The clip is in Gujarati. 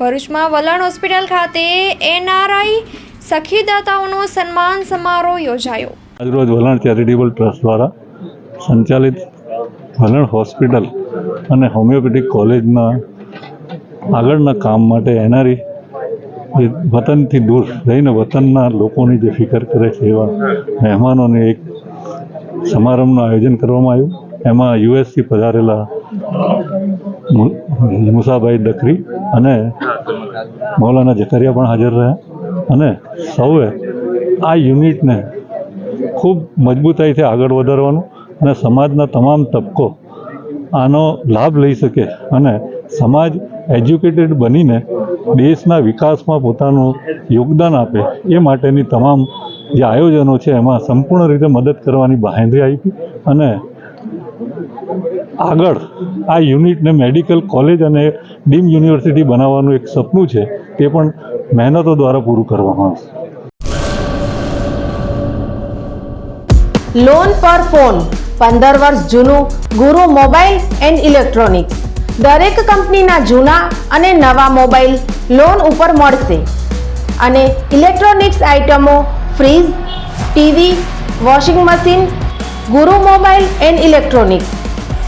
ભરૂચમાં વલણ હોસ્પિટલ ખાતે એનઆરઆઈ સખીદાતાઓનો સન્માન સમારોહ યોજાયો. આજરોજ વલણ ચેરિટેબલ ટ્રસ્ટ દ્વારા સંચાલિત વલણ હોસ્પિટલ અને હોમિયોપેથિક કોલેજના આગળના કામ માટે એનઆરઈ વતનથી દૂર રહીને વતનના લોકોની જે ફિકર કરે છે એવા મહેમાનોને એક સમારંભનું આયોજન કરવામાં આવ્યું. એમાં યુએસથી પધારેલા મુસાભાઈ દખરી અને મૌલાના જકરિયા પણ હાજર રહ્યા. અને સૌએ આ યુનિટને ખૂબ મજબૂતાઈથી આગળ વધારવાનું અને સમાજના તમામ તબકો આનો લાભ લઈ શકે અને સમાજ એજ્યુકેટેડ બનીને દેશના વિકાસમાં પોતાનું યોગદાન આપે એ માટેની તમામ જે આયોજનો છે એમાં સંપૂર્ણ રીતે મદદ કરવાની બાહેંધરી આપી અને આગળ આ યુનિટને મેડિકલ કોલેજ અને ડીમ યુનિવર્સિટી બનાવવાનું એક સપનું છે, તે પણ મહેનતો દ્વારા પૂરું કરવામાં આવશે. લોન પર ફોન પંદર વર્ષ જૂનું, ગુરુ મોબાઈલ એન્ડ ઇલેક્ટ્રોનિક્સ. દરેક કંપનીના જૂના અને નવા મોબાઈલ લોન ઉપર મળશે. અને ઇલેક્ટ્રોનિક્સ આઇટમો fridge, TV, washing machine, Guru mobile and electronics.